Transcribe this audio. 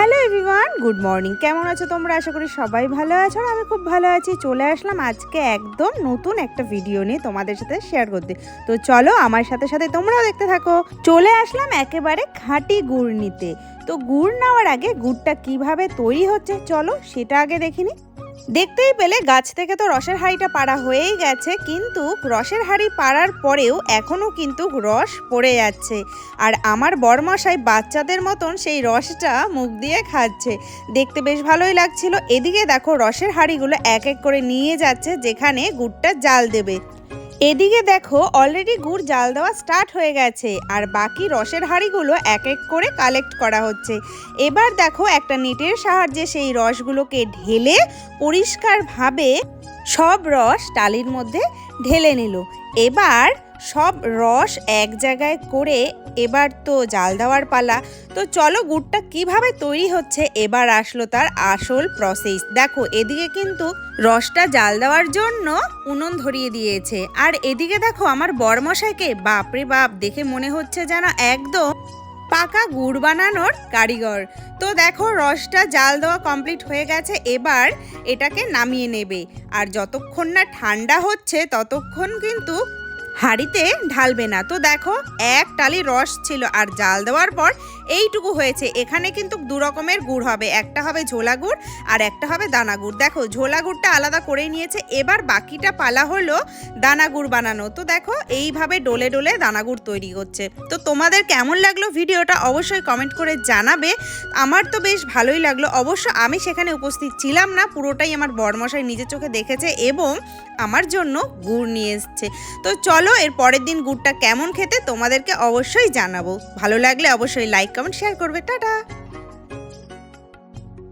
Hello everyone, good morning. কেমন আছো তোমরা? আশা করি সবাই ভালো আছো আর আমি খুব ভালো আছি। চলে আসলাম আজকে একদম নতুন একটা ভিডিও নিয়ে তোমাদের সাথে শেয়ার করতে। তো চলো আমার সাথে সাথে তোমরাও দেখতে থাকো। চলে আসলাম একেবারে খাঁটি গুড় নিতে। তো গুড় নেওয়ার আগে গুড়টা কীভাবে তৈরি হচ্ছে চলো সেটা আগে দেখিনি দেখতেই পেলে গাছ থেকে তো রসের হাড়িটা পাড়া হয়েই গেছে, কিন্তু রসের হাড়ি পাড়ার পরেও এখনও কিন্তু রস পড়ে যাচ্ছে। আর আমার বরমশাই বাচ্চাদের মতন সেই রসটা মুখ দিয়ে খাচ্ছে। দেখতে বেশ ভালোই লাগছিল। এদিকে দেখো রসের হাড়িগুলো এক এক করে নিয়ে যাচ্ছে, যেখানে গুড়টা জাল দেবে। এদিকে দেখো অলরেডি গুড় জাল দেওয়া স্টার্ট হয়ে গেছে, আর বাকি রসের হাঁড়িগুলো এক এক করে কালেক্ট করা হচ্ছে। এবার দেখো, একটা নেটের সাহায্যে সেই রসগুলোকে ঢেলে পরিষ্কারভাবে সব রস টালির মধ্যে ঢেলে নিল। এবার সব রস এক জায়গায় করে এবার তো জাল দেওয়ার পালা। তো চলো গুড়টা কীভাবে তৈরি হচ্ছে এবার আসলো তার আসল প্রসেস দেখো, এদিকে কিন্তু রসটা জাল দেওয়ার জন্য উনুন ধরিয়ে দিয়েছে। আর এদিকে দেখো আমার বরমশাইকে, বাপরে বাপ, দেখে মনে হচ্ছে যেন একদম পাকা গুড় বানানোর কারিগর। তো দেখো, রসটা জাল দেওয়া কমপ্লিট হয়ে গেছে, এবার এটাকে নামিয়ে নেবে। আর যতক্ষণ না ঠান্ডা হচ্ছে, ততক্ষণ কিন্তু হাঁড়িতে ঢালবে না। তো দেখো, এক টালি রস ছিল আর জাল দেওয়ার পর এইটুকু হয়েছে। এখানে কিন্তু দু রকমের গুড় হবে। একটা হবে ঝোলা গুড় আর একটা হবে দানা গুড়। দেখো, ঝোলা গুড়টা আলাদা করে নিয়েছে। এবার বাকিটা পালা হলো দানা গুড় বানানো। তো দেখো, এইভাবে ডোলে ডোলে দানা গুড় তৈরি হচ্ছে। তো তোমাদের কেমন লাগল ভিডিওটা অবশ্যই কমেন্ট করে জানাবে। আমার তো বেশ ভালোই লাগল। অবশ্য আমি সেখানে উপস্থিত ছিলাম না। পুরোটাই আমার বরমশাই নিজের চোখে দেখেছে এবং আমার জন্য গুড় নিয়ে এসছে। তো চলো এর পরের দিন গুড়টা কেমন খেতে তোমাদেরকে অবশ্যই জানাব। ভালো লাগলে অবশ্যই লাইক কমেন্ট শেয়ার করবে। টাটা!